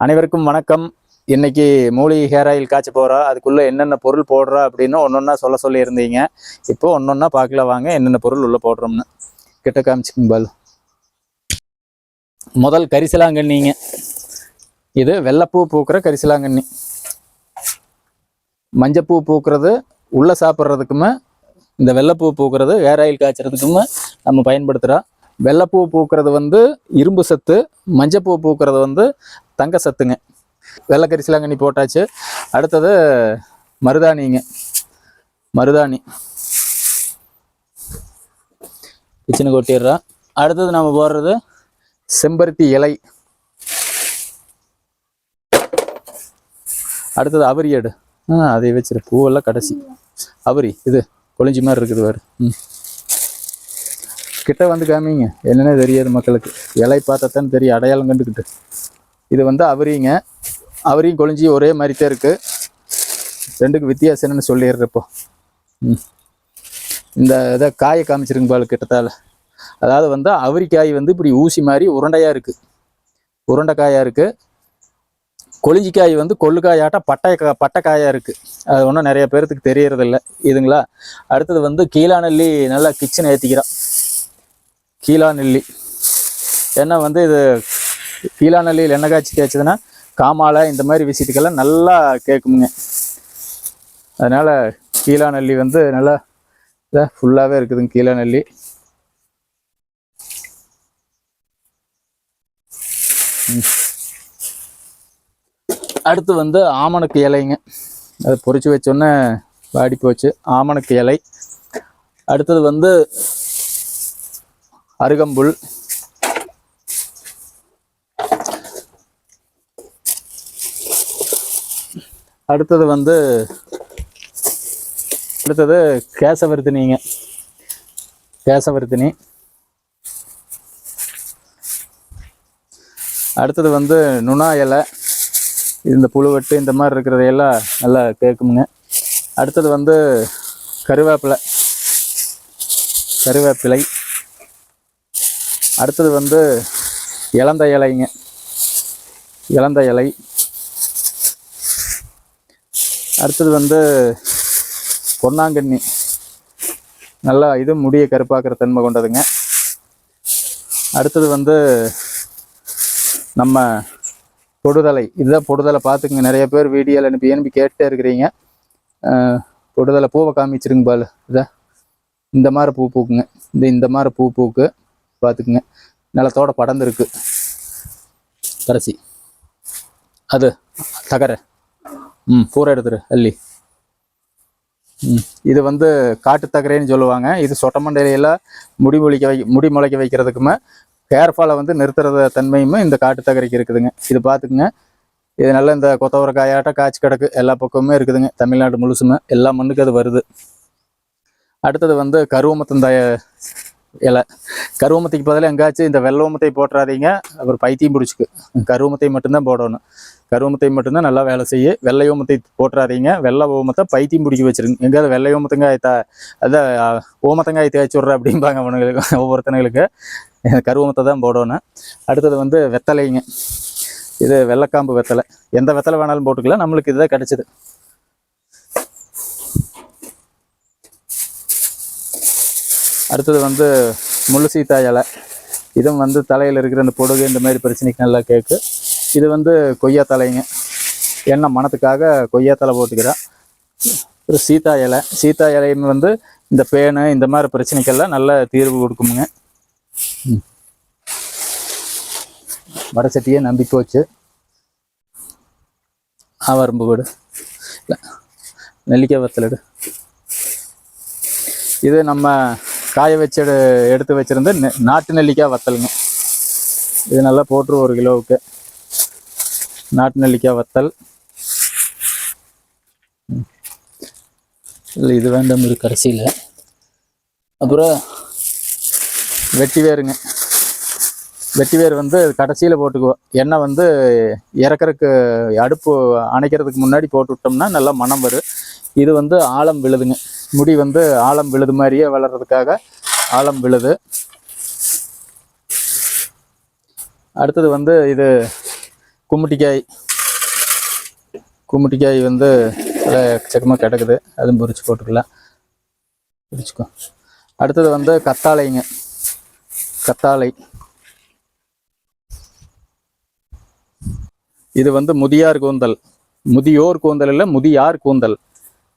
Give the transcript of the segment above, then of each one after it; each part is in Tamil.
அனைவருக்கும் வணக்கம். இன்னைக்கு மூலிகை ஹேர் ஆயில் காய்ச்ச போகிறா அதுக்குள்ளே என்னென்ன பொருள் போடுறா அப்படின்னு ஒன்றொன்னா சொல்ல சொல்லியிருந்தீங்க. இப்போ ஒன்றொன்னா பார்க்கல வாங்க என்னென்ன பொருள் உள்ளே போடுறோம்னு. கிட்ட காமிச்சுக்குங்க பால். முதல் கரிசலாங்கண்ணிங்க. இது வெள்ளைப்பூ பூக்கிற கரிசலாங்கண்ணி. மஞ்சப்பூ பூக்கிறது உள்ளே சாப்பிட்றதுக்குமே இந்த வெள்ளைப்பூ பூக்கிறது ஹேர் ஆயில் காய்ச்சறதுக்குமே நம்ம பயன்படுத்துகிறோம் வெள்ளைப்பூ பூக்கிறது வந்து இரும்பு சத்து மஞ்சப்பூ பூக்கிறது வந்து தங்க சத்துங்க. வெள்ளை கரிசலாங்கண்ணி போட்டாச்சு. அடுத்தது மருதாணிங்க. மருதாணி. கிச்சனு கொட்டிடுறோம் அடுத்தது நம்ம போடுறது செம்பருத்தி இலை. அடுத்தது அவரி எடு. ஆ அதை வச்சிரு. பூவெல்லாம் கடைசி. அவரி இது கொழிஞ்சி மாதிரி இருக்குது வேறு ம். கிட்ட வந்து காமிங்க. என்னன்னே தெரியாது மக்களுக்கு. இலை பார்த்தாத்தானே தெரியும். அடையாளம் கண்டுக்கிட்டு. இது வந்து அவரிங்க. அவரியும் கொழிஞ்சி ஒரே மாதிரி தான் இருக்குது ரெண்டுக்கு வித்தியாசம் என்னன்னு சொல்லிடுறப்போ ம். இந்த இதை காயை காமிச்சிருங்க பால் கிட்டத்தால். அதாவது வந்து அவரிக்காய் வந்து இப்படி ஊசி மாதிரி உருண்டையாக இருக்குது உருண்டைக்காயாக இருக்குது கொழிஞ்சிக்காய் வந்து கொள்ளுக்காயாட்டம் பட்டை கா பட்டைக்காயாக இருக்குது அது ஒன்றும் நிறைய பேர்த்துக்கு தெரியறதில்ல. இதுங்களா? அடுத்தது வந்து கீழாநெல்லி நல்லா கிச்சன் ஏற்றிக்கிறோம் கீழா நெல்லி ஏன்னா வந்து இது கீழா என்ன எண்ணெய் காய்ச்சி தேய்ச்சதுன்னா காமாலை இந்த மாதிரி விஷயத்துக்கெல்லாம் நல்லா கேட்குமுங்க. அதனால் கீழாநெல்லி வந்து நல்லா இதாக ஃபுல்லாகவே இருக்குதுங்க கீழாநல்லி. அடுத்து வந்து ஆமணக்கு இலைங்க. அதை பொரிச்சு வச்சோன்னே வாடி போச்சு. ஆமணக்கு இலை. அடுத்தது வந்து அருகம்புல். அடுத்தது வந்து அடுத்தது கேசவர்த்தினிங்க. கேசவர்த்தினி. அடுத்தது வந்து நுணா இலை. இந்த புழுவெட்டு இந்த மாதிரி இருக்கிறதையெல்லாம் நல்லா கேட்குமுங்க. அடுத்தது வந்து கருவேப்பிலை. கருவேப்பிலை. அடுத்தது வந்து இலந்த இலைங்க. இலந்த இலை. அடுத்தது வந்து பொன்னாங்கண்ணி. நல்லா இது முடியை கருப்பாக்குற தன்மை கொண்டதுங்க. அடுத்தது வந்து நம்ம பொடுதலை இதுதான் பொடுதலை பார்த்துக்குங்க. நிறைய பேர் வீடியோவில் அனுப்பி அனுப்பி கேட்டே இருக்கிறீங்க? பொடுதலை பூவை காமிச்சிருங்க பால். இதை. இந்த மாதிரி பூ பூக்குங்க. இந்த இந்த மாதிரி பூ பூக்கு. பார்த்துக்குங்க. நிலத்தோட படர்ந்துருக்கு. கடைசி. அது தகர. ம். பூரா எடுத்துரு அள்ளி. ம். இது வந்து காட்டு தகரைன்னு சொல்லுவாங்க. இது சொட்டமண்டையில முடி முழிக்க வை முடி முளைக்க வைக்கிறதுக்குமே ஹேர்ஃபாலை வந்து நிறுத்துறத தன்மையுமே இந்த காட்டு தகரைக்கு இருக்குதுங்க. இது பார்த்துக்குங்க இது நல்ல இந்த கொத்தவரக்காயாட்டம் காய்ச்சி கிடக்கு எல்லா பக்கமுமே இருக்குதுங்க. தமிழ்நாடு முழுசுமே எல்லா மண்ணுக்கு அது வருது. அடுத்தது வந்து கருவமத்தந்தாய இலை. கருவமத்தைக்கு பதிலாக எங்காச்சும் இந்த வெள்ளவமத்தை போட்டுறாதீங்க. அப்புறம் பைத்தியம் பிடிச்சிக்கு. கருவமத்தை மட்டும்தான் போடணும். கருவமத்தை மட்டும்தான் நல்லா வேலை செய்ய. வெள்ளை ஓமத்தை போட்டுறாதீங்க வெள்ளை ஓமத்தை பைத்தியம் பிடிக்க வச்சிருங்க எங்கேயாவது வெள்ளை ஓமத்தங்காய் த அதான் ஓமத்தங்காய் தேய்ச்சி விட்ற அப்படிம்பாங்க அவனுங்களுக்கு ஒவ்வொருத்தனுங்களுக்கு. கருவமத்தை தான் போடணும். அடுத்தது வந்து வெத்தலைங்க. இது வெள்ளைக்காம்பு வெத்தலை. எந்த வெத்தலை வேணாலும் போட்டுக்கலாம். நம்மளுக்கு இதுதான் கிடச்சிது. அடுத்தது வந்து முள்ளு சீத்தா இலை. இதுவும் வந்து தலையில் இருக்கிற அந்த பொடுகு இந்த மாதிரி பிரச்சனைக்கு நல்லா கேட்கு இது வந்து கொய்யா தலைங்க எண்ணெய் மனத்துக்காக கொய்யா தலை போட்டுக்கிறேன் ஒரு சீத்தா இலை. சீத்தா இலைன்னு வந்து இந்த பேனு இந்த மாதிரி பிரச்சனைக்கெல்லாம் நல்ல தீர்வு கொடுக்குமுங்க. வடசட்டியே நம்பி போச்சு. ஆவரம்பு வீடு நெல்லிக்காய் வத்தலடு இது நம்ம காய வச்சு எடுத்து வச்சுருந்து நெ- நாட்டு நெல்லிக்காய் வத்தலுங்க. இது நல்லா போட்டுரு ஒரு கிலோவுக்கு. நாட்டு நெல்லிக்காய் வத்தல். இல்லை இது வேண்டாம் இது கடைசியில். அப்புறம் வெட்டி வேருங்க வெட்டி வேர் வந்து கடைசியில் போட்டுக்குவோம் எண்ணெய் வந்து இறக்குறக்கு அடுப்பு அணைக்கிறதுக்கு முன்னாடி போட்டு விட்டோம்னா நல்லா மணம் வரும். இது வந்து ஆழம் விழுதுங்க. முடி வந்து ஆழம் விழுது மாதிரியே வளர்றதுக்காக ஆழம் விழுது. அடுத்தது வந்து இது கும்மிட்டிக்காய். கும்மிட்டிக்காய் வந்து நல்லா எக்கச்சக்கமாக கிடக்குது. அதுவும் பொரிச்சு போட்டுக்கலாம். பொரிச்சுக்கோ அடுத்தது வந்து கத்தாழைங்க. கத்தாழை. இது வந்து முதியார் கூந்தல். முதியோர் கூந்தல் இல்லை முதியார் கூந்தல்.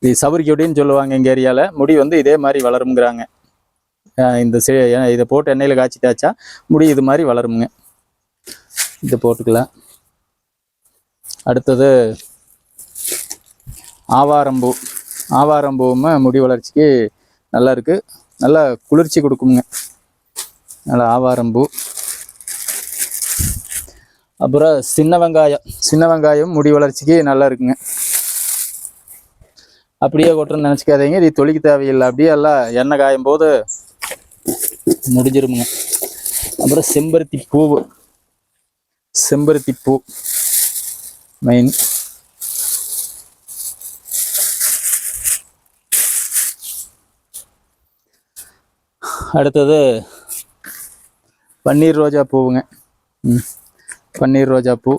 இது சவுரிக்கொடின்னு சொல்லுவாங்க எங்கள் ஏரியாவில் முடி வந்து இதே மாதிரி வளருங்கிறாங்க இந்த செ இதை போட்டு எண்ணெயில் காய்ச்சி தேய்ச்சா முடி இது மாதிரி வளருமுங்க. இது போட்டுக்கலாம். அடுத்தது ஆவாரம்பூ. ஆவாரம்பூவும் முடி வளர்ச்சிக்கு நல்லா இருக்குது நல்லா குளிர்ச்சி கொடுக்குங்க. நல்லா ஆவாரம்பூ. அப்புறம் சின்ன வெங்காயம். சின்ன வெங்காயம் முடி வளர்ச்சிக்கு நல்லா இருக்குங்க. அப்படியே கொட்டுறேன்னு நினச்சிக்காதீங்க. இது தொளிக்க தேவையில்லை. அப்படியே எல்லாம் எண்ணெய் காயும் போது முடிஞ்சிருமுங்க. அப்புறம் செம்பருத்தி பூவு. செம்பருத்தி பூ. மெயின் அடுத்தது பன்னீர் ரோஜா பூவுங்க. பன்னீர் ரோஜா பூ.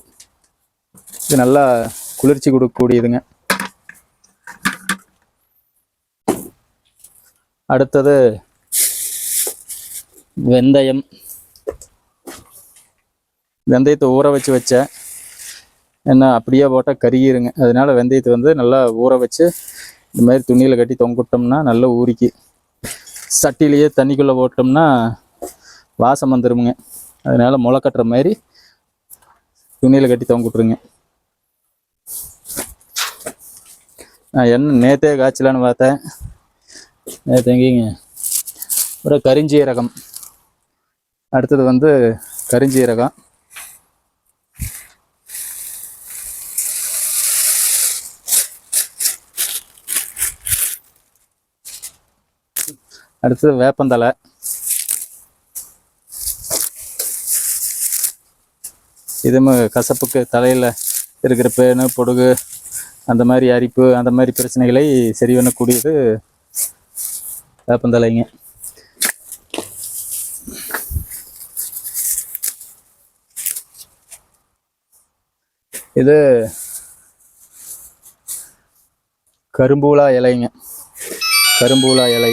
இது நல்லா குளிர்ச்சி கொடுக்கக்கூடியதுங்க. அடுத்தது வெந்தயம். வெந்தயத்தை ஊற வச்சு வச்சேன் என்ன அப்படியே போட்டால் கருகிருங்க. அதனால வெந்தயத்தை வந்து நல்லா ஊற வச்சு இந்த மாதிரி துணியில் கட்டி தொங்கிட்டோம்னா நல்லா ஊறிக்கி. சட்டிலேயே தண்ணிக்குள்ளே போட்டோம்னா வாசம் வந்துருமுங்க. அதனால் முளை கட்டுற மாதிரி துணியில் கட்டி தொங்க விட்ருங்க நான் என்ன நேத்தே காய்ச்சலான்னு பார்த்தேன். நேற்று எங்கேங்க? அப்புறம் கரிஞ்சீரகம். அடுத்தது வந்து கரிஞ்சீரகம். அடுத்தது வேப்பந்தலை இதுவும் கசப்புக்கு தலையில் இருக்கிற பேனு பொடுகு அந்த மாதிரி அரிப்பு அந்த மாதிரி பிரச்சனைகளை சரி பண்ணக்கூடியது வேப்பந்தலைங்க இது கரும்பூலா இலைங்க. கரும்பூலா இலை.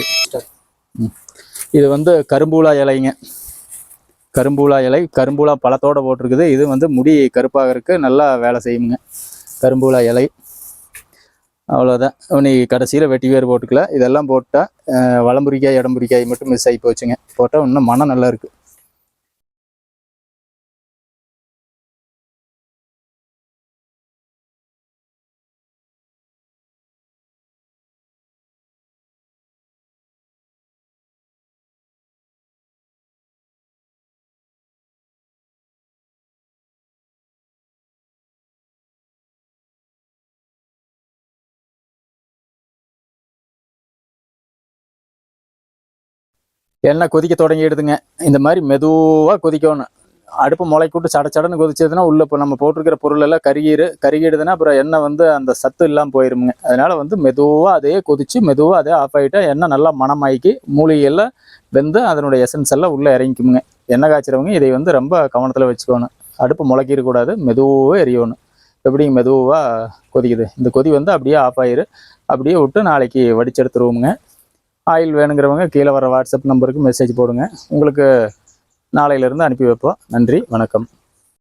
இது வந்து கரும்பூலா இலைங்க. கரும்பூலா இலை கரும்பூலா பழத்தோடு போட்டிருக்குது. இது வந்து முடி கருப்பாகிறதுக்கு நல்லா வேலை செய்யுங்க. கரும்பூலா இலை. அவ்வளோதான் நீ கடைசியில் வெட்டி வேர் போட்டுக்கல. இதெல்லாம் போட்டால் வளம்புரிக்காய் இடம்புரிக்காய் மட்டும் மிஸ் ஆகி போச்சுங்க. போட்டால் இன்னும் மனம் நல்லா இருக்குது எண்ணெய் கொதிக்க தொடங்கிடுதுங்க. இந்த மாதிரி மெதுவாக கொதிக்கணும். அடுப்பு முளைக்கூட்டு சட சடன்னு கொதிச்சதுன்னா உள்ள இப்போ நம்ம போட்டிருக்கிற பொருள் எல்லாம் கருகிடு கருகிடுதுன்னா அப்புறம் எண்ணெய் வந்து அந்த சத்து இல்லாமல் போயிருமுங்க. அதனால வந்து மெதுவாக அதே கொதிச்சு மெதுவாக அதே ஆஃப் ஆகிட்டா எண்ணெய் நல்லா மணமாக்கி மூலிகையெல்லாம் வெந்து அதனுடைய எசன்ஸ் எல்லாம் உள்ளே இறங்கிக்குமுங்க. எண்ணெய் காய்ச்சிறவங்க இதை வந்து ரொம்ப கவனத்தில் வச்சுக்கணும். அடுப்பு முளைக்கிடக்கூடாது மெதுவாக எரியணும். எப்படி மெதுவாக கொதிக்குது? இந்த கொதி வந்து அப்படியே ஆஃப் ஆயிரு. அப்படியே விட்டு நாளைக்கு வடிச்செடுத்துருவோமுங்க. ஆயில் வேணுங்கிறவங்க கீழே வர வாட்ஸ்அப் நம்பருக்கு மெசேஜ் போடுங்க. உங்களுக்கு நாளையிலேருந்து அனுப்பி வைப்போம். நன்றி வணக்கம்.